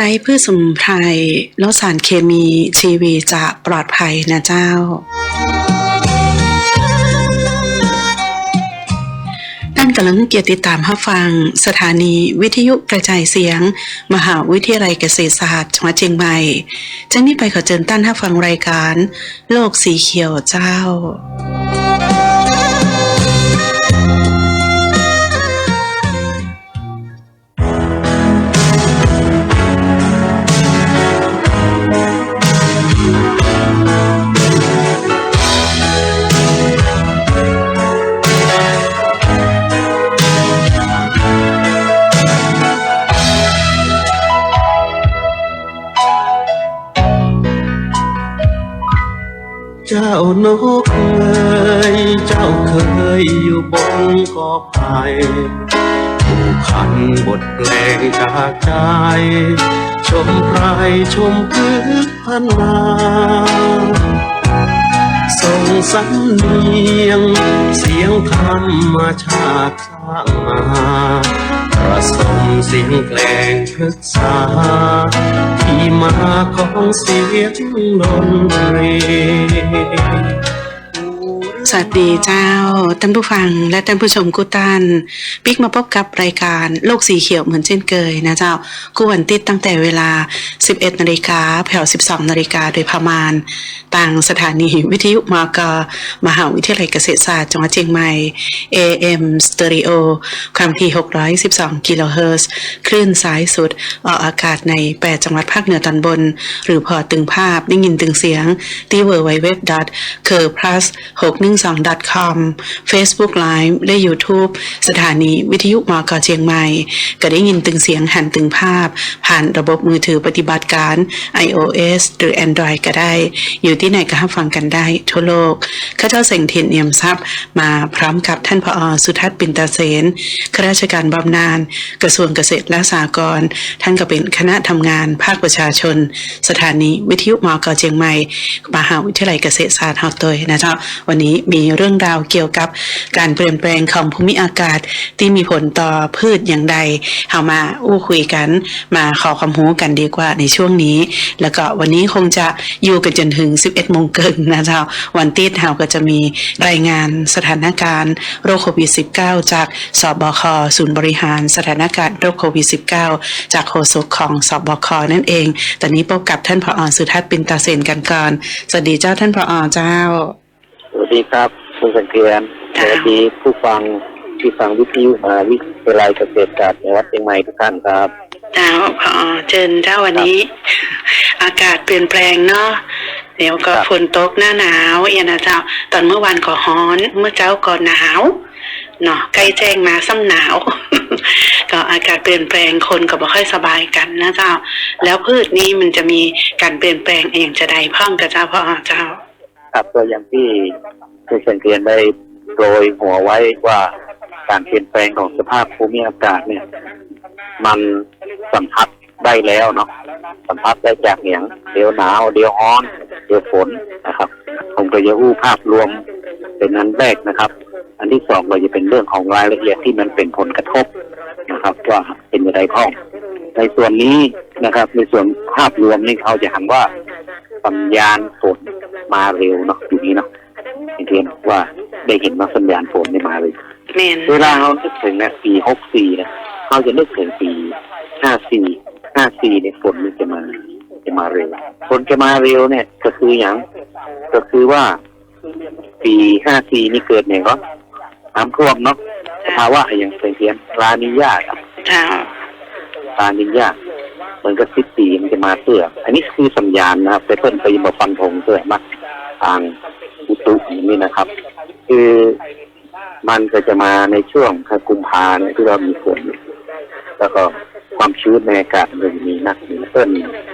ช้พืชสมุนไพรลดสารเคมีชีวีจะปลอดภัยนะเจ้า ท่านกำลังเกียรติดตามรับฟัง สถานีวิทยุกระจายเสียง มหาวิทยาลัยเกษตรศาสตร์จังหวัดเชียงใหม่จังนี้ไปขอเชิญท่านรับฟังรายการ โลกสีเขียวเจ้า จ้านกเอ๋ยเจ้าเคยอยู่บนกอไผ่ผู้ขันบทเพลงจากใจ ชมไพรชมพืชพันนาส่งสำเนียง เสียงธรรมชาติสร้างมา ส่งเสียงเพลงพึกษา ที่มาของเสียงดนตรี สวัสดีเจ้าท่านผู้ฟังและท่านผู้ชมกุตันปิกมาพบกับรายการโลกสีเขียวเหมือนเช่นเคยนะเจ้ากู้วันติดตั้งแต่เวลา 11นาฬิกาแผ่ว12นาฬิกาโดยประมาณ ต่างสถานีวิทยุมากมหาวิทยาลัยเกษตรศาสตร์จังหวัดเชียงใหม่ AM Stereo ความถี่ 612 กิโลเฮิรตซ์คลื่นสายสุด ออกอากาศใน 8 จังหวัดภาคเหนือตอนบน หรือพอตึงภาพได้ยินตึงเสียงที่ www c u 102.com Facebook Live และ YouTube สถานีวิทยุมอกเชียงใหม่ ก็ได้ยินตึงเสียงหันตึงภาพ ผ่านระบบมือถือปฏิบัติการ iOS หรือ Android ก็ได้ อยู่ที่ไหนก็รับฟังกันได้ทั่วโลก ข้าเจ้าเสงเทียนเนียมทรัพย์ มาพร้อมกับท่านผอสุทัศน์ปินตาเสนข้าราชการบำนาญกระทรวงเกษตรและสหกรณ์ท่านก็เป็นคณะทำงานภาคประชาชน สถานีวิทยุมอกเชียงใหม่มหาวิทยาลัยเกษตรศาสตร์เฮาตยนะเจ้าวันนี้มีเรื่องราวเกี่ยวกับการเปลี่ยนแปลงของภูมิอากาศที่มีผลต่อพืชอย่างใดเฮามาอู้คุยกัน มาขอความรู้กันดีกว่าในช่วงนี้ แล้วก็วันนี้คงจะอยู่กันจนถึง 11โมงเกินนะเจ้าวันติดเฮาก็จะมีรายงานสถานการณ์โรคโควิด -19 จากสบคศูนย์บริหารสถานการณ์โรคโควิด -19 จากโฆษกของสบคนั่นเอง ตอนนี้พบกับท่านผอสุทัศน์ปินตาเซนกันก่อน สวัสดีเจ้าท่านผอเจ้า สวัสดีครับคุณสังเกียนสค่ะวัสดีผู้ฟังที่ฟังวิทยุมหาวิทยาลัยเกษตรศาสตร์ในวัดเชียงใหม่ทุกท่านครับเจ้าพอเชิญเจ้าวันนี้ อากาศเปลี่ยนแปลงเนาะเดี๋ยวก็ครับฝนตกหน้าหนาวเอียนะเจ้า ตอนเมื่อวานก็ร้อน เมื่อเจ้าก็หนาวเนาะใกล้แจ้งมาซ้ำหนาว ก็อากาศเปลี่ยนแปลงคนก็บ่ค่อยสบายกันนะเจ้า แล้วพืชนี้มันจะมีการเปลี่ยนแปลงเองจะใดพ่องกับเจ้าพ่อเจ้า ครับตัวอย่างที่คุณสังเทียนได้โปรยหัวไว้ว่าการเปลี่ยนแปลงของสภาพภูมิอากาศเนี่ย มันสัมผัส ได้แล้วเนาะสัมผัสได้จากอย่างเดี๋ยวหนาว เดี๋ยวร้อน เดี๋ยวฝนนะครับผมก็จะอู้ภาพรวมเป็นอันแรกนะครับ อันที่สองเราจะเป็นเรื่องของรายละเอียดที่มันเป็นผลกระทบนะครับ ว่าเป็นอย่างไรพ้องในส่วนนี้นะครับ ในส่วนภาพรวมนี่เขาจะหันว่าสัญญาณฝนมาเร็วเนาะอยู่นี้เนาะอย่างที่บอกว่าได้เห็นว่าสัญญาณฝนนี่มาเร็วแม่นเวลาเรานึกถึงนะปีหกสี่นะเขาจะนึกถึงปีห้าสี่ ห้าสี่เนี่ยฝนมันจะมาจะมาเร็วฝนจะมาเร็วเนี่ย ก็คืออย่างก็คือว่าปีห้าสี่นี่เกิดเนี่ยก็น้ำท่วมเนาะสภาวะอย่างเสียงลานิญาครับเจ้าลานิญาเหมือนกับสิบปีมันจะมาเสื่ออันนี้คือสัญญาณนะครับแต่เพิ่นไปมาฟันธงเสื่อมักทางอุตุอย่างนี้นะครับ คือมันก็จะมาในช่วงกุมภาเนี่ยที่เรามีฝนแล้วก็ ความชื้นในอากาศมันมีนักเพิ่น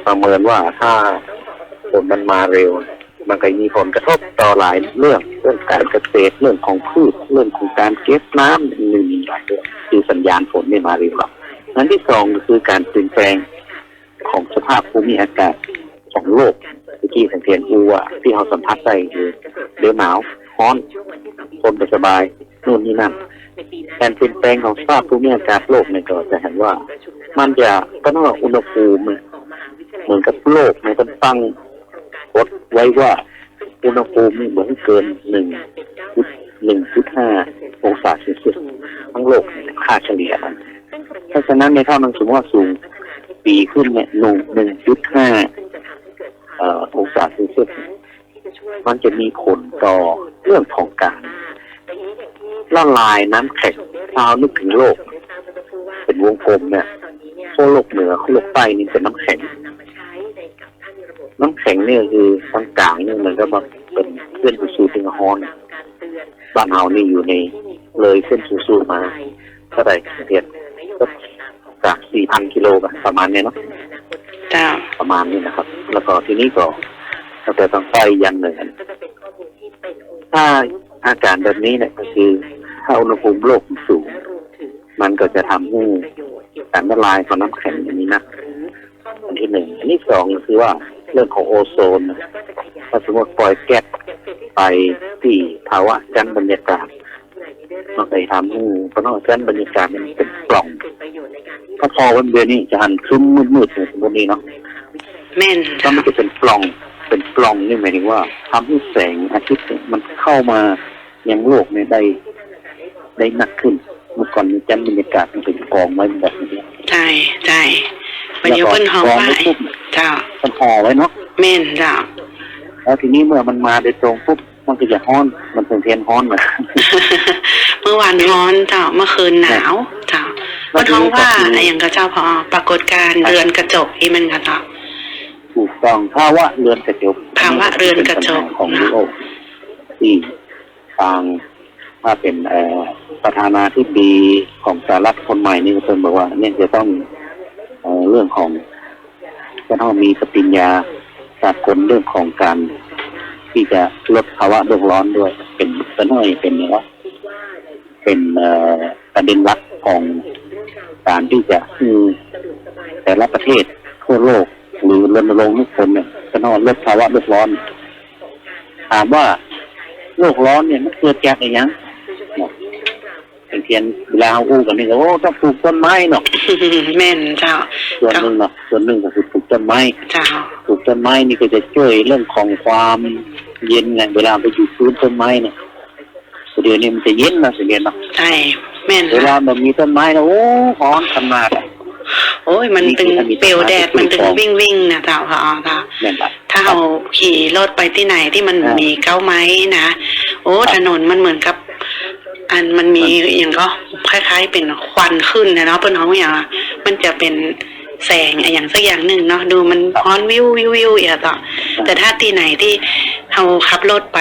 ประเมินว่าถ้าฝนมันมาเร็ว มันก็มีผลกระทบต่อหลายเรื่องเรื่องการเกษตรเรื่องของพืชเรื่องของการเก็บน้ำมันมีหลายเรื่องคือสัญญาณฝนไม่มาเร็วหรอกอันที่สองก็คือการเปลี่ยนแปลงของสภาพภูมิอากาศของโลกที่สังเกตดูว่าที่เราสัมผัสได้คือเดือหนาวร้อนคนไม่สบายนู่นนี่นั่นการเปลี่ยนแปลงของสภาพภูมิอากาศโลกเนี่ยก็จะเห็นว่า มันจะก็ต้องอุณหภูมิเหมือนกับโลกในต้องตั้งกฎไว้ว่าอุณหภูมิเหมือนเกินหนึ่งจุดหนึ่งจุดห้าองศาเซลเซียสทั้งโลกค่าเฉลี่ยมันเพราะฉะนั้นในถ้ามันสมมติว่าสูงปีขึ้นเนี่ยหนึ่งหนึ่งจุดห้าองศาเซลเซียสมันจะมีผลต่อเรื่องของการละลายน้ำแข็งถ้าเรานึกถึงโลก เป็นวงกลมเนี่ย ขั้วโลกเหนือขั้วโลกใต้นี่เป็นน้ำแข็ง น้ำแข็งเนี่ยคือทางกลางเนี่ยมันก็มาเป็นเส้นสูตรถึงฮอนบ้านเฮานี่อยู่ในเลยเส้นสูตรมาเท่าไหร่เดียนก็จากสี่พันกิโลกันประมาณเนี้ยเนาะเจ้าประมาณนี้นะครับ แล้วก็ทีนี้ก็ตั้งแต่ทางใต้ยันเหนือถ้าอาการแบบนี้เนี่ยก็คือถ้าอุณหภูมิโลกมันสูง มันก็จะทำให้ การละลายของน้ำแข็งอันนี้นะอันที่หนึ่งอันที่สองก็คือว่าเรื่องของโอโซนนะถ้าสมมติปล่อยแก๊สไปที่ภาวะชั้นบรรยากาศมันไปทำให้เพราะว่าชั้นบรรยากาศมันเป็นปล่องถ้าพอวันเดือนนี้จะหันครึ้มมืดๆในสมมตินี้เนาะแม่นก็เจ้ามันจะเป็นปล่องเป็นปล่องนี่หมายถึงว่าทำให้แสงอาทิตย์เนี่ยมันเข้ามายังโลกเนี่ยได้ได้หนักขึ้น เมื่อก่อนนี้ชั้นบรรยากาศมันเป็นกองไว้แบบนี้ใช่ใช่วันนี้เพิ่นฮ้องกองว่าไว้ปุ๊บเจ้ามันห่อไว้เนาะแม่นเจ้าแล้วทีนี้เมื่อมันมาโดยตรงปุ๊บมันก็จะฮ้อน มันเป็นเทียนฮ้อนมาเมื่อวานร้อนเจ้าเมื่อคืนหนาวเจ้ามันท้องว่าอะไรอย่างกับเจ้าพอปรากฏการณ์เรือนกระจกอีมันกับเจ้าถูกต้องภาวะเรือนกระจกภาวะเรือนกระจกของโลกที่ทาง ถ้าเป็นประธานาธิบดีของสหรัฐคนใหม่นี่ก็เพิ่นบอกว่าเนี่ยจะต้องเอเรื่องของจะต้องมีปฏิญญาสากลเรื่องของการที่จะลดภาวะโลกร้อนด้วย เป็นสน้อยเป็นอะไรวะเป็นประเด็นหลักของการที่จะคือแต่ละประเทศทั่วโลกหรือรณรงค์ทุกคนเนี่ยจะต้องลดภาวะโลกร้อน ถามว่าโลกร้อนเนี่ยมันเกิดจากอะไรยัง เป็นเพียงเวลาเราอู้กันนี่ก็โอ้ต้องปลูกต้นไม้เนาะแม่นเจ้าส่วนหนึ่งเนาะส่วนหนึ่งก็คือปลูกต้นไม้เจ้าปลูกต้นไม้นี่ก็จะช่วยเรื่องของความเย็นไงเวลาไปอยู่พื้นต้นไม้เนี่ยเดี๋ยวนี้มันจะเย็นนะสิเย็นเนาะใช่แม่นเวลาเจ้ามันมีต้นไม้แล้วโอ้ร้อนขนาดอะโอ้ยมันตึงนี่คือเปลวแดดมันตึงของวิ่งวิ่งนะเจ้าพอเจ้าเนี่ยแบบถ้าเราขี่รถไปที่ไหนที่มันอ่ามีมีเก้าไม้นะ โอ้ครับถนนมันเหมือนกับ อันมันมีอย่างก็คล้าย ๆ เป็นควันขึ้นนะเนาะเพื่อนเขาอย่างอะมันจะเป็นแสงอะอย่างสักอย่างหนึ่งเนาะดูมันฮ้อนวิววิววิวอย่างต่อแต่ถ้าที่ไหนที่เราขับรถไป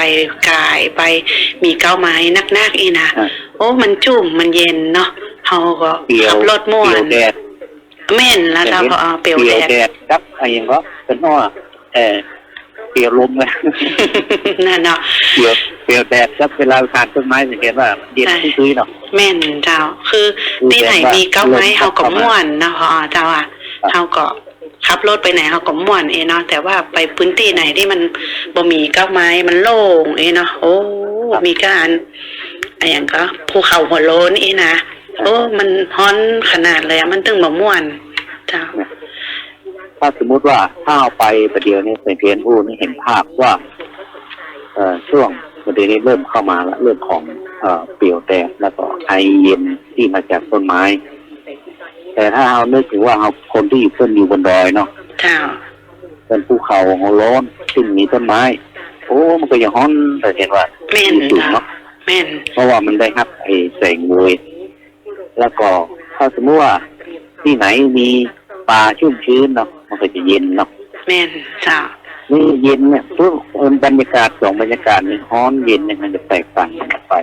กายไปมีเก้าไม้นักๆอีนะอะโอ้มันจุ่มมันเย็นเนาะเราก็เปลียวขับรถม่วเปลีนยวแดดแม่นแล้วเราก็เอาเปลวแดดแดดครับอะไรอย่างก็เป็นว่าเออเปลียวลมเลยนั่นเนาะ เปลียวเปลียวแดดครับเวลาผ่านต้นไม้สังเกตว่าเย็นใช่ชื้นๆเนาะแม่นเจ้า คือคือที่ไหนแบบว่ามีเก้าไม้ลมเขาก็เข้ามาม่วนเนาะพอเจ้าอะครับเขาก็ขับรถไปไหนเขาก็ม่วนเองเนาะแต่ว่าไปพื้นที่ไหนที่มันบ่มีเก้าไม้มันโล่งเองเนาะโอ้มีการอะไรอย่างก็ภูเขาหัวโล้นเองนะโอ้มันฮ้อนขนาดเลยอะมันตึงบ่ม่วนเจ้าถ้าสมมุติว่าถ้าเอาไปประเดี๋ยวนี้เป็นเพียนอู้นี่เห็นภาพว่าเอ่อ ช่วงประเดี๋ยวนี้เริ่มเข้ามาแล้วเรื่องของเอ่อเปลียวแดดแล้วก็ไอเย็นที่มาจากต้นไม้ แต่ถ้าเรานึกถึงว่าเราคนที่อยู่ขึ้นอยู่บนดอยเนาะเจ้าเป็นภูเขาหัวโล้นซึ่งมีต้นไม้ โอ้มันก็ยังฮ้อนแต่เห็นว่าแม่นสูงเจ้าเนาะแม่นเพราะว่ามันได้รับไอ้แสงเวยแล้วก็ถ้าสมมติว่าที่ไหนมีป่าชุ่มชื้นเนาะมันก็จะเย็นเนาะแม่นเจ้า นี่เย็นเนี่ยทุกบรรยากาศสองบรรยากาศนี่ยร้อนเย็นเนี่ยมันจะแตกต่างกันไป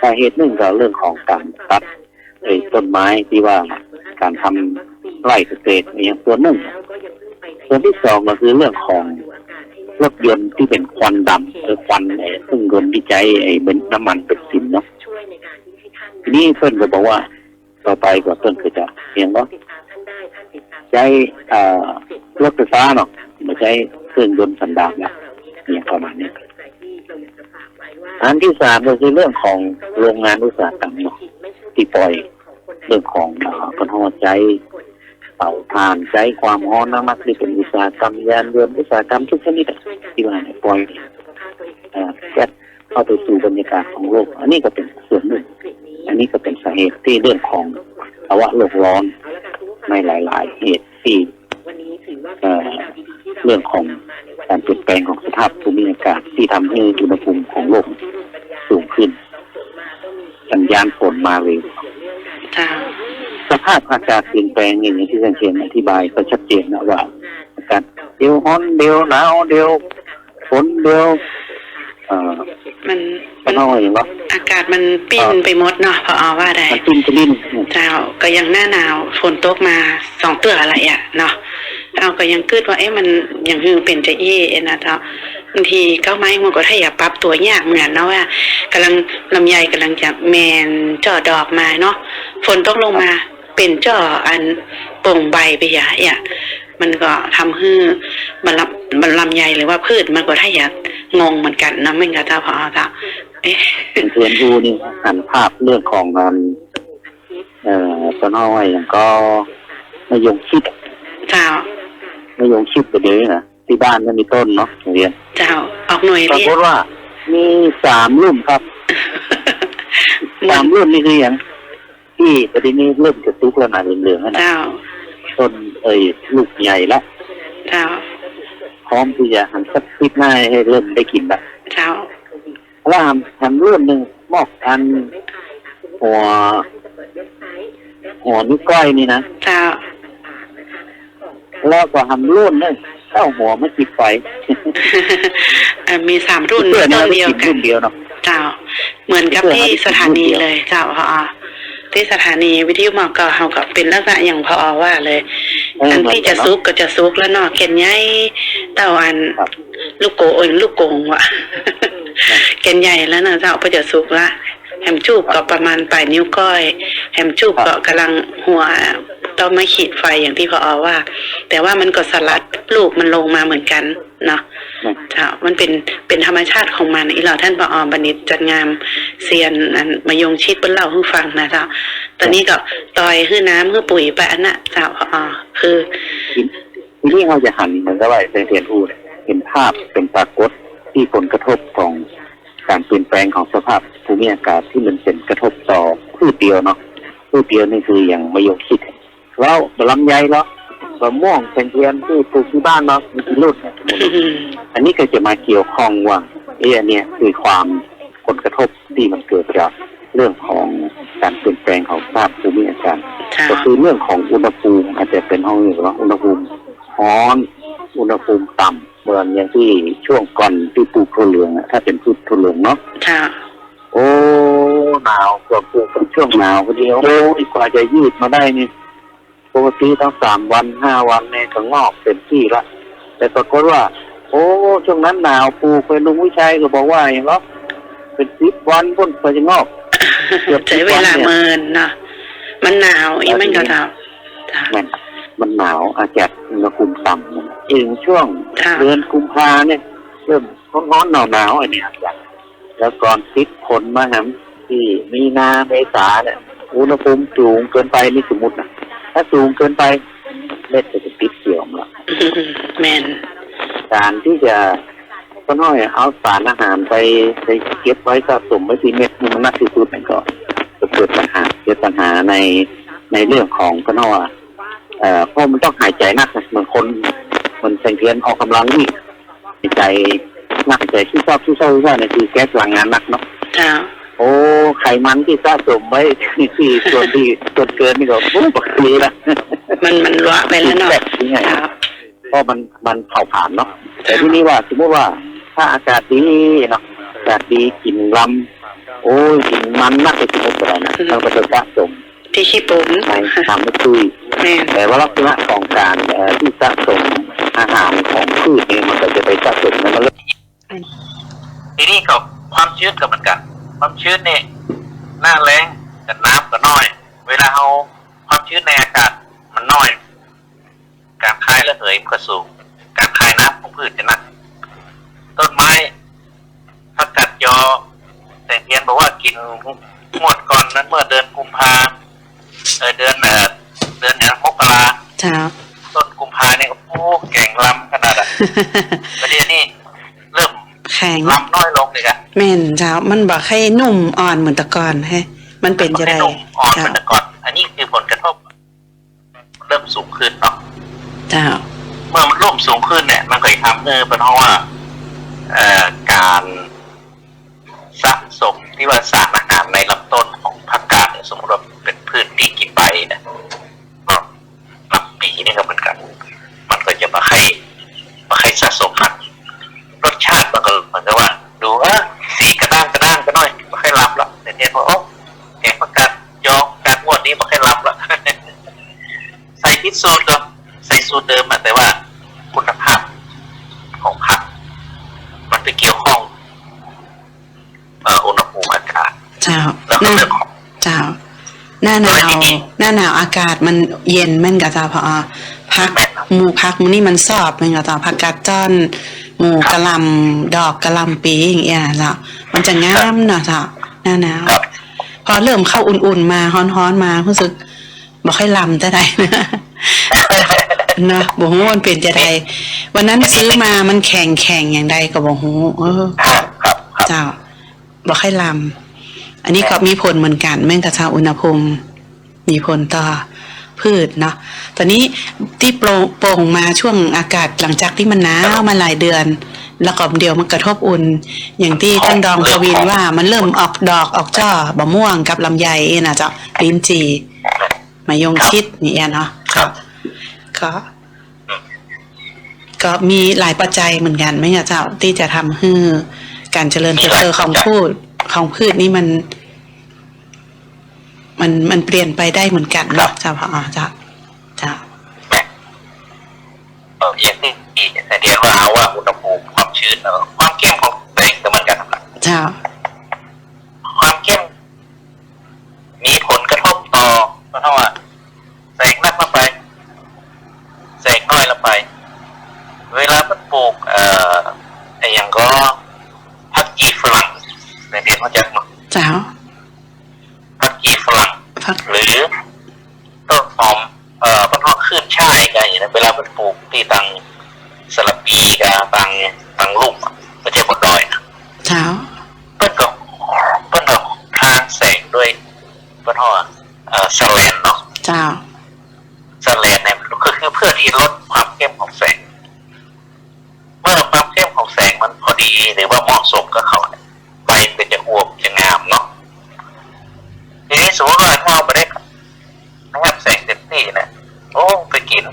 สาเหตุหนึ่งก็เรื่องของการตัดไอ้ต้นไม้ที่ว่าการทำไร่เกษตรเนี่ยส่วนหนึ่งส่วนที่สองก็คือเรื่องของรถยนต์ที่เป็นควันดำหรือควันไอ้เครื่งยนต์ที่ใช้ไอ้เป็นน้ำมันเป็นสินเนาะทีนี้เพื่อนก็บอกว่าต่อไปก็เพื่อนก็จะเพียงว่าใช้อ่อรถไฟฟ้าเนาะ ไม่ใช้เครื่องยนต์สันดาปนะอย่างประมาณนี้อันที่สามก็คือเรื่องของโรงงานอุตสาหกรรมเนาะที่ปล่อยเรื่องของเอ่อคนหัวใจเตาถ่านใช้ความร้อนนักๆที่เป็นอุตสาหกรรมยานยนต์อุตสาหกรรมทุกชนิดอะที่ว่าเนี่ยปล่อยเอ่อแก๊สเข้าไปสู่บรรยากาศของโลก อันนี้ก็เป็นส่วนหนึ่ง อันนี้ก็เป็นสาเหตุที่เรื่องของภาวะโลกร้อนในหลาย ๆ เหตุที่ เอ่อเรื่องของการเปลี่ยนแปลงของสภาพภูมิอากาศที่ทำให้อุณหภูมิของโลกสูงขึ้น สัญญาณฝนมาเร็วเจ้าสภาพอากาศเปลี่ยนแปลงอย่างที่ท่านเชียนอธิบายก็ชัดเจนนะว่าอากาศเดี๋ยวร้อนเดี๋ยวหนาวเดี๋ยวฝนเดี๋ยวเอ่อมันก็มันน้อยเนาะอากาศมันปิ้นไปหมดเนาะพออว่าได้มันจิ้มกระลิ้นเจ้าก็ยังหน้าหนาวฝนตกมาสองเตืออะไรอะเนาะ เอาก็ยังคิดว่าเอ๊ะมันยังคือเป็นจะเย่นะเจ้าบางทีเก้าไม้มันก็ถ้าอยากปรับตัวยากเหมือนเนาะว่ากำลังลำไยกำลังจะแมนจ่อดอกมาเนาะฝนตกลงมาเป็นจ่ออันโป่งใบไปอย่าอะมันก็ทำให้บรรลับบรรลำไยหรือว่าพืชมันก็ถ้าอยากงงเหมือนกันเนาะไม่งั้นเจ้าพอเจ้าเอ๊ะเป็นเพื่อนดูนี่หันภาพเรื่องของงานเอ่อต้นอ้อยอย่างก็มะยงชิดเจ้า มะยงชิดไปเดี๋ยวนี้นะที่บ้านมันมีต้นเนาะเรียนเจ้าออกหน่วยปราเรียกกฏว่า มีสามรุ่นครับเหมือสานมรุ่นนี่คืออย่างที่ประเด็นนี้เริ่มจะตุกแล้วนะเหลืองๆแล้วนะเจ้าต้นเอ่ยลูกใหญ่แล้วเจ้าพร้อมที่จะหันสักพิษหน้าให้เริ่มได้กินละเจ้าแล้วทำทำรุ่นหนึ่งมอกอันหัวหัวนิ้วก้อยนี่นะเจ้า แล้วก็ทำรุ่นหนึงเต้าหัวไม่ติดไฟเอ่อมีสามรุ่นเพื่อนต้นะนเดียวกินกัรุ่นน เดียวเนาะ เจ้า เหมือนกับเพื่อนที่นะสถานีรุ่นเดียวเลย เจ้าพอที่สถานีวิทยุหมอกก็เขาก็เป็นลักษณะอย่างพอว่าเลย เอออันที่จะเหมือนกันเนอะซุกก็จะซุกแล้วเนาะเก็นใหญ่เต้าอันครับ ลูกโกโอ้ยลูกโกงว่ะเก็นใหญ่แล้วนะเจ้าก็จะซุกละแฮมจูบก็ประมาณปลายนิ้วก้อย แฮมจูบก็กำลังหัว ต้องมาขีดไฟอย่างที่พอว่า แต่ว่ามันก็สลัดลูกมันลงมาเหมือนกันเนาะนะเจ้ามันเป็นเป็นธรรมชาติของมันอีหล่อท่านปอบันิตจัดงามเซียนอันมายงชิดเปิ้นเล่าให้ฟังนะเจ้าตอนนี้ก็ตอยฮื้อน้ำฮื้อปุ๋ยไปอันน่ะเจ้าพอคือทีทีนี้เราจะหันเหมือนกับว่าในเรียนอูเนี่ยเห็นภาพเป็นปรากฏที่ผลกระทบของการเปลี่ยนแปลงของสภาพภูมิอากาศที่มันเป็นกระทบต่อพืชเดียวเนาะพืชเดียวนี่คืออย่างมะยงชิด แล้วลำไยเนาะมะม่วงเป็นเทียนที่ปลูกที่บ้านเนาะมีกี่รุ่นเนี่ยอันนี้ก็จะมาเกี่ยวข้องว่าเอ๊ะอันเนี้ยคือความผลกระทบที่มันเกิดจากเรื่องของการเปลี่ยนแปลงของสภาพภูมิอากาศเจ้าก็คือเรื่องของอุณหภูมิอาจจะเป็นห้องหรือว่าอุณหภูมิร้อน อุณหภูมิต่ำเหมือนอย่างที่ช่วงก่อนที่ปลูกถั่วเหลืองอะถ้าเป็นพืชถั่วเหลืองเนาะเจ้าโอ้หนาวกว่าปลูกเป็นช่วงหนาวพอดีโอ้ยกว่าจะยืดมาได้นี่ป กติต้องสามวันห้าวันเนี่ยก็งอกเต็มที่ละ แต่ปรากฏว่า โอ้ช่วงนั้นหนาวปลูกไปลุงวิชัยก็บอกว่าอย่างเนาะเป็นสิบวันพ้นไปจะงอกเกือบใช้เวลาเมินเนาะมันหนาวอีมันก็เจ้าเจ้ามันมันหนาวอากาศอุณหภูมิต่ำเนี่ยเองช่วงค่ะเดือนกุมภาเนี่ย เริ่มร้อนๆหนาวๆอันเนี้ยแล้วก่อนติดผลมาครับที่มีนาเมษาเนี่ยอุณหภูมิสูงเกินไปนี่สมมตินะ ถ้าสูงเกินไปเม็ดจะติดเกี่ยวมาแมนการที่จะก็น้อยเอาสารอาหารไปไปเก็บไว้สะสมไว้ที่เม็ดมันมากที่สุดมันก็จะเกิดปัญหาเกิดปัญหาในในเรื่องของก็น้อยเอ่อเพราะมันต้องหายใจหนักนะเหมือนคนมันแสงเทียนออกกำลังนี่หายใจหนักหายใจที่ชอบที่ชอบที่ชอบเนี่ยคือแก๊สพลังงานหนักเนาะเจ้า โอ้ไขมันที่สะสมไว้ที่ส่วนที่ส่วนเกินนี่ก็โอ้บักนี้ละมันมันละไปแล้วเนาะแบบนี้ไงเจ้าเพราะมันมันเผาผลาญเนาะแต่ที่นี่ว่าสมมติว่า ถ้าอากาศดีเนาะอากาศดีกลิ่นลำโอ้ยกลิ่นมันนักไปสมมติอะไรนะมันก็จะสะสมที่ขี้ปุ๋มในทำให้ตุยแมนแต่ว่าลักษณะของการเอ่อที่สะสมอาหารของพืชเนี่ยมันก็จะไปสะสมในมันทีนี้ก็ความชื้นก็เหมือนกัน ความชื้นเนี่ยหน้าแรงกับน้ำก็น้อย เวลาเอาความชื้นในอากาศมันน้อย การคายระเหยมันก็สูง การคายน้ำของพืชจะหนักต้นไม้ผักกัดยอแต่เทียนบอกว่ากินงวดก่อนนั้นเมื่อเดือนกุมภาเออเดือนเอ่อเดือนเอ่อมกราเจ้าต้นกุมภาเนี่ยก็โอ้แก่งลำขนาดอะ แม่นเจ้ามันบอกให้นุ่มอ่อนเหมือนแตะกอนฮะมันเป็นจะไม่ได้นุ่มอ่อนเจ้าเหมือนแต่ก่อนอันนี้คือผลกระทบ เริ่มสูงขึ้นเนาะเจ้า เมื่อมันร่มสูงขึ้นเนี่ย มันก็จะทำให้เป็นเพราะว่าเอ่อการสะสมที่ว่าสารอาหารในลำต้นของผักกาดเนี่ยสมมติว่าเป็นพืชที่กินใบเนี่ยก็ลำปีนี่ก็เหมือนกัน มันก็จะมาให้มาให้สะสมมันรสชาติมันก็เหมือนกับว่า วแต่เนี่ยพอโอ้แกงผักกาดยองการงวดนี้มาให้รับแล้วใส่พิษสูตรก็ใส่สูตรเดิมอะแต่ว่าคุณภาพของผักมันไปเกี่ยวข้องเอ่ออุณหภูมิอากาศเจ้าแล้วหก็น้าเรื่องของเจ้าหน้าหนาวหน้าหนาวอากาศมันเย็นแม่นกับเจ้าพอพักหมูพักมันนี่มันสอบแม่นกับเจ้าพักกาดจ้อนหมูกะหลำดอกกะหลำปีอย่างเงี้ยเจ้ามันจะงามเนาะเจ้าหน้าหนาวครับ พอเริ่มเข้าอุ่นๆมาฮ้อนๆมารู้สึกบ่ค่อยลำจะได้นะนะบ่ฮู้มันเป็นจะไดวันนั้นซื้อมามันแข็งแข็งอย่างใดก็บ่ฮู้เออเจ้าบ่ค่อยลำอันนี้ก็มีผลเหมือนกัน แม่งกระชาอุณหภูมิมีผลต่อ พืชเนาะตอนนี้ที่โปร่งโปร่งมาช่วงอากาศหลังจากที่มันหนาวมาหลายเดือน แล้วก็เดียวมันกระทบอุ่น อย่างที่ท่านรองประวินว่ามันเริ่มออกดอกออกจ้อบะม่วงกับลำไยนะเจ้าลิ้นจีมายงชิดนี่แเนาะครับก็ก็มีหลายปัจจัยเหมือนกันไหมอะเจ้าที่จะทำให้การเจริญเติบโตของพืชของพืชนี่มัน มันมันเปลี่ยนไปได้เหมือนกันเนาะเจ้าพอเจ้าเจ้าแม่เอออย่างที่ที่แต่เดียวว่าเอาว่าอุณหภูมิความชื้นเออความเข้มของแสงก็เหมือนกันครับเจ้า ความเข้ม มีผลกระทบต่อเพราะว่าแสงนักลงไป แสงน้อยลงไป เวลามันปลูก เอ่อไอ้อย่างก็พักกีฝรั่งในเดียวเขาจะมา เจ้า พักกีฝรั่ง พัก หรือต้นหอม เอ่อต้นหอมขึ้นช่ายกันอย่างนี้นะเวลามันปลูกที่ตังสลับ ปีกับตังตังลุ่มอะไม่ใช่บนดอยนะ เจ้า เปิ้นก็เปิ้นก็ทางแสงด้วยเปิ้นว่าเอ่อสแลนเนาะ เจ้า สแลนเนี่ยคือคือเพื่อที่ลดความเข้มของแสง เมื่อความเข้มของแสงมันพอดีหรือว่าเหมาะสมกับเขาเนี่ยใบมันจะอวบจะงามเนาะทีนี้สมมติว่าถ้าเราไม่ได้นะครับแสงเต็มที่นะโอ้ไปกิน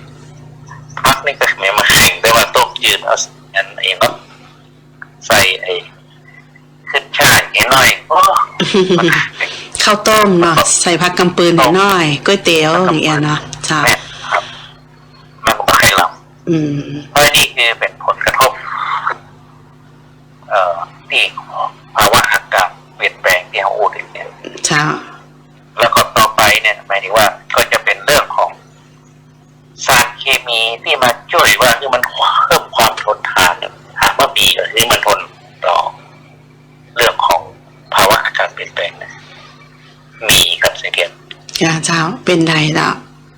พักนี่ก็ไม่มาแข่งได้ว่าต้มยืนเอาอันเองเนาะใส่ไอ้ขึ้นช่ายนิดหน่อยโอ้มัน ข้าวต้มเนาะใส่ผักกำปืนหน่อยก๋วยเตี๋ยวอย่างเงี้ยเนาะเจ้าแม่ครับมันก็ไม่ให้เราอืมเพราะนี่คือเป็นผลกระทบ เอ่อที่ภาวะอากาศเปลี่ยนแปลงที่เขาอูดเนี่ย เจ้า แล้วก็ต่อไปเนี่ยหมายถึงว่าก็จะเป็นเรื่องของสารเคมีที่มาช่วยว่าคือมันเพิ่มความทนทานเนี่ยถามว่ามีหรือที่มันทนต่อเรื่องของภาวะอากาศเปลี่ยนแปลงเนี่ยมีครับเสียเกียรติ จ้า เจ้าเป็นไรเจ้า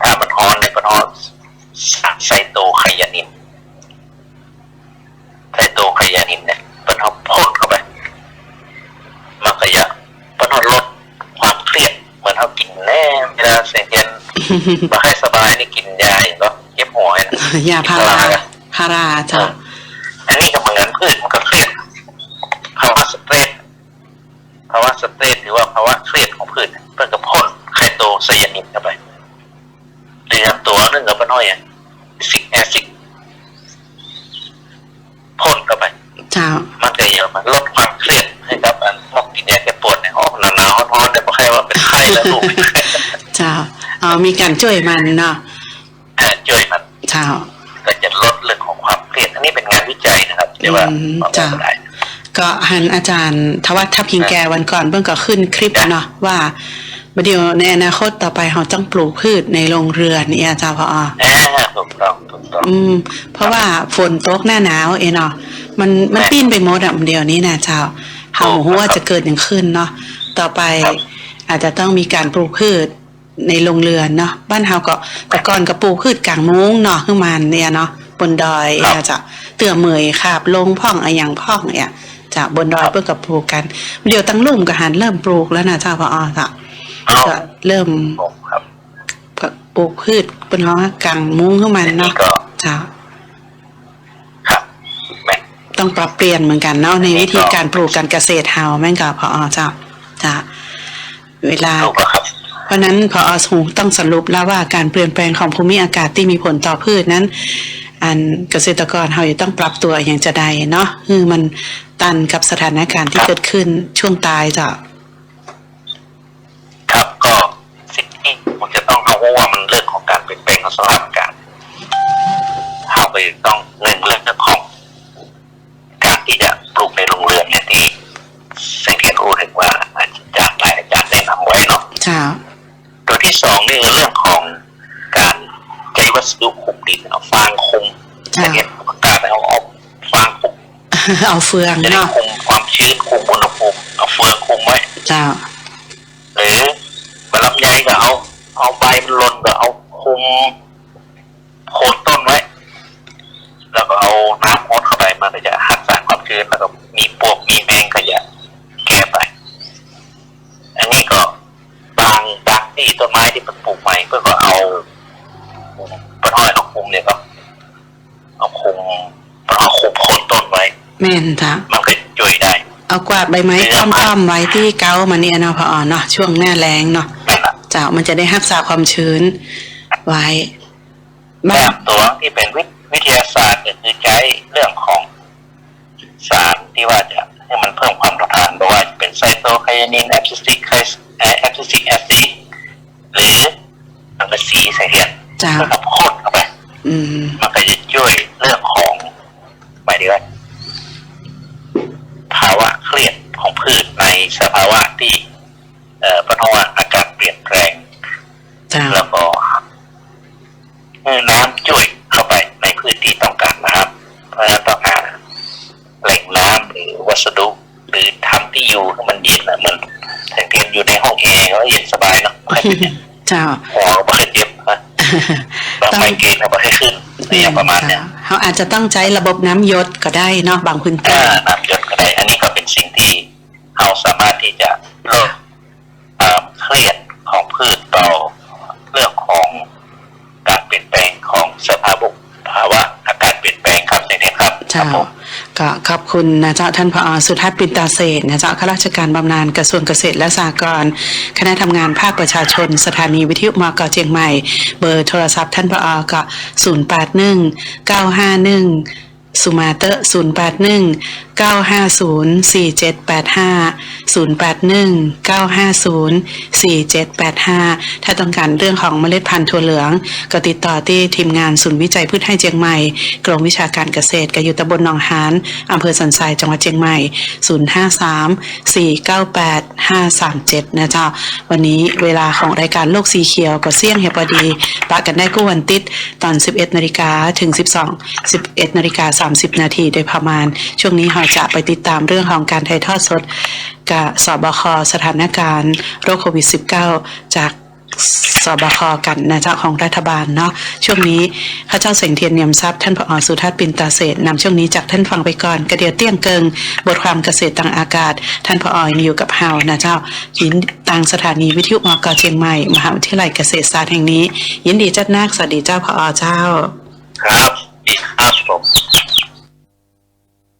ถ้ามันฮ้อนเนี่ยมันฮ้อนสารไซโตไคยานินไซโตไคยานินเนี่ยมันเอาพ่นเข้าไปมันก็จะมันเอาลดความเครียดเหมือนเขากินแน่เวลาเสียเย็นมาให้สบายนี่กินยาอย่างก็เจ็บหัวเนี่ยยาพาราพาราเจ้าอันนี้ก็เหมือนกันพืชมันก็เครียดภาวะสเตรสภาวะสเตรสหรือว่าภาวะเครียดของพืชเพื่อก็พ่นไคโตไซยานินเข้าไปหรือ ตัวหนึงก็เป็นน้อยอะซิกแอซิกพ่นเข้าไปเจ้ามันก็จะมาลดความเครียดให้กับอันพวกกินยาแก้ปวดเนี่ยโอ้หนาวหนาวๆร้อนๆเนี่ยไม่ใช่ว่าเป็นไข้แล้วลูกเจ้าเอามีการช่วยมันเนาะเอ่อช่วยมันเจ้าก็จะลดเรื่องของความเครียดอันนี้เป็นงานวิจัยนะครับเดี๋ยวว่าอืมเอาจ้ะไปได้ก็หันอาจารย์ทวัฒน์ทัพพิงแกวันก่อนเพิ่งก็ขึ้นคลิปเนาะว่า เดี๋ยวในอนาคตต่อไปเราต้องปลูกพืชในโรงเรือนนี่อาจารย์พออ่าถูกต้องถูกต้องอืม เพราะว่าฝนตกหน้าหนาวเองเนาะมันมันปิ้นไปหมดอะเดียวนี้นะเจ้าเฮาหัวาจะเกิดอย่างขึ้นเนาะต่อไปอาจจะต้องมีการปลูกพืชในโรงเรือนเนาะบ้านเฮาก็แต่ก่อนก็ปลูกพืชกลางมุ้งเนาะขึ้นมาเนี่ยเนาะบนดอยครับเนี่ยจะเตื่อเหมยขาบลงพ่องอะหยังพ่องเนี่ยจะบนดอยเพื่อกับปลูกกัน เดี๋ยวตั้งลุ่มก็หันเริ่มปลูกแล้วนะเจ้าพออจ้ะ เอาจะเริ่มผมครับปลูกพืชเป็นเฮากลางมุ้งขึ้นมาอันนี้เนาะก็จ้ะครับแม่นต้องปรับเปลี่ยนเหมือนกันเนาะในวิธีการปลูกการเกษตรเฮาแม่งกับพออจ้ะจ้ะเวลาถูกแล้วครับเพราะฉะนั้นพออสูต้องสรุปแล้วว่าการเปลี่ยนแปลงของภูมิอากาศที่มีผลต่อพืชนั้น อันเกษตรกรเราจะต้องปรับตัวอย่างจะใดเนาะคือมันตันกับสถานการณ์ที่เกิดขึ้นช่วงตายจ้ะ ครับก็สิ่งที่ผมจะต้องเอาเพราะว่ามันเรื่องของ การเปลี่ยนแปลงของสภาพอากาศเราไปต้องเรื่องเรื่องของการที่จะปลูกในโรงเรือนเนี่ยที่แสงเทียนรู้ถึงว่าอาจารย์หลายอาจารย์แนะนำไว้เนาะจ้าตัวที่สองนี่คือเรื่องของการใช้วัสดุคุมดินเอาฟางคุมจ้าแต่เนี่ยประกาศแล้วเอาฟางคุมเอาเฟืองจะได้เนาะคุมความชื้นคุมอุณหภูมิเอาเฟืองคุมไว้จ้าหรือมะลำไยก็เอาเอาใบมันหล่นก็เอา คุมโคนต้นไว้ แล้วก็เอาน้ำโอนเข้าไปมันก็จะหักสารความชื้นแล้วก็มีปลวกมีแมงก็จะแก้ไป อันนี้ก็บางบางที่ต้นไม้ที่มันปลูกใหม่ก็ก็เอาปะท้อยเอาคุมเนี่ยก็เอาคุมเอาคุมโคนต้นไว้แม่นจ้ะมันก็ช่วยได้ เอากวาดใบไม้ต้อมๆไว้ที่เก้ามาเนี่ยเนาะพออเนาะช่วงหน้าแรงเนาะนั่นแหละจ้ามันจะได้รักษาความชื้น ไว้ แบบตัวที่เป็นวิ ใช้ระบบน้ำยศก็ได้เนาะบางพื้นที่ อ่าน้ำหยดก็ได้ อันนี้ก็เป็นสิ่งที่เราสามารถที่จะลดความเครียดของพืชต่อเรื่องของการเปลี่ยนแปลงของสภาพภาวะอากาศเปลี่ยนแปลงครับในนี้ครับค เจ้า รับผม ก็ขอบ คุณนะเจ้าท่านผอสุทัศน์ปินตาเศษนะเจ้าข้าราชการบำนาญกระทรวงเกษตรและสหกรณ์คณะทำงานภาคประชาชน สถานีวิทยุมกเชียงใหม่ เบอร์โทรศัพท์ท่านผอก็081 951 สุมาเตอร์081 950 4785 081 950 4785ถ้าต้องการเรื่องของเมล็ดพันธุ์ถั่วเหลือง ก็ติดต่อที่ทีมงานศูนย์วิจัยพืชให้เชียงใหม่ กรมวิชาการเกษตรกอยู่ตำบลหนองหานอำเภอสันทรายจังหวัดเชียงใหม่053 498 537นะเจ้าวันนี้เวลาของรายการโลกสีเขียวก็เสี่ยงเฮียพอดีปะกันได้กู้วันติดตอน11นาฬิกาถึง12 11นาฬิกา30 นาทีโดยประมาณ ช่วงนี้เราจะไปติดตามเรื่องของการถ่ายทอดสดกับสบคสถานการณ์โรคโควิด -19 จากสบคกันนะเจ้าของรัฐบาลเนาะช่วงนี้ข้าเจ้าเสงเทียนเนียมทรัพย์ท่านผอสุทัศน์ปินตาเศษนำช่วงนี้จากท่านฟังไปก่อนกระเดียเตี้ยงเกิง บทความเกษตรต่างอากาศ ท่านผอยังอยู่กับเฮานะเจ้ายินต่างสถานีวิทยุมกเชียงใหม่มหาวิทยาลัยเกษตรศาสตร์แห่งนี้ ยินดีจัดนักสวัสดีเจ้าผอเจ้า ครับอีกครับผม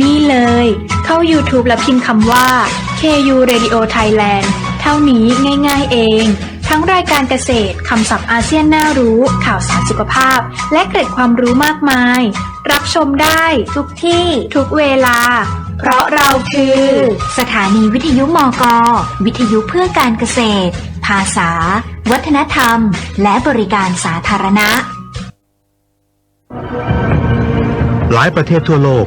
นี่เลย เข้า YouTube แล้วพิมพ์คำว่า KU Radio Thailand เท่านี้ง่ายๆเอง ทั้งรายการเกษตรคำศัพท์อาเซียนน่ารู้ ข่าวสารสุขภาพ และเกร็ดความรู้มากมาย รับชมได้ทุกที่ทุกเวลา เพราะเราคือ สถานีวิทยุมก วิทยุเพื่อการเกษตร ภาษา วัฒนธรรม และบริการสาธารณะ หลายประเทศทั่วโลก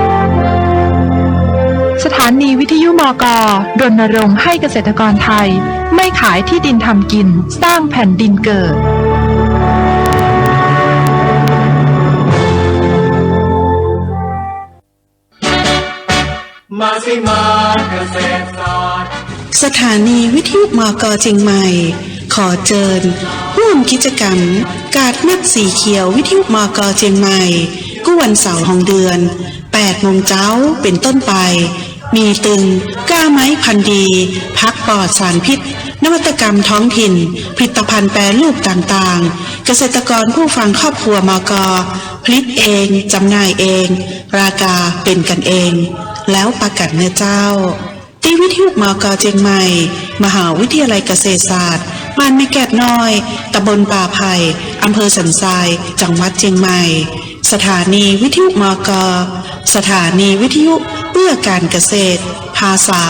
สถานีวิทยุมกรณรงค์ให้เกษตรกรไทย ไม่ขายที่ดินทำกิน สร้างแผ่นดินเกิด มาสิมาเกษตรศาสตร์สถานีวิทยุมกเชียงใหม่ ขอเจิญร่วมกิจกรรม กาดมัดสีเขียววิทยุมกเชียงใหม่กู้วันเสาร์ของเดือน8โมงเจ้าเป็นต้นไป มีตึง ก้าไม้พันดี พักปลอดสารพิษ นวัตกรรมท้องถิ่น ผลิตภัณฑ์แปรรูปต่างๆ เกษตรกรผู้ฟังครอบครัวมกผลิตเอง จำหน่ายเอง ราคาเป็นกันเอง แล้วประกันเนื้อเจ้า ตีวิทยุมกเจียงใหม่ มหาวิทยาลัยเกษตรศาสตร์ บ้านไม่แกดน้อย ตำบลป่าไผ่อำเภอสันทราย จังหวัดเชียงใหม่ สถานีวิทยุมก สถานีวิทยุเพื่อการเกษตร ภาษา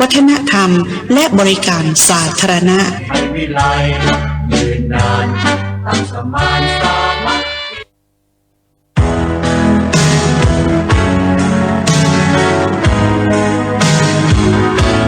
วัฒนธรรม และบริการสาธารณะไทยวิไลยืนนานตั้งสมานสา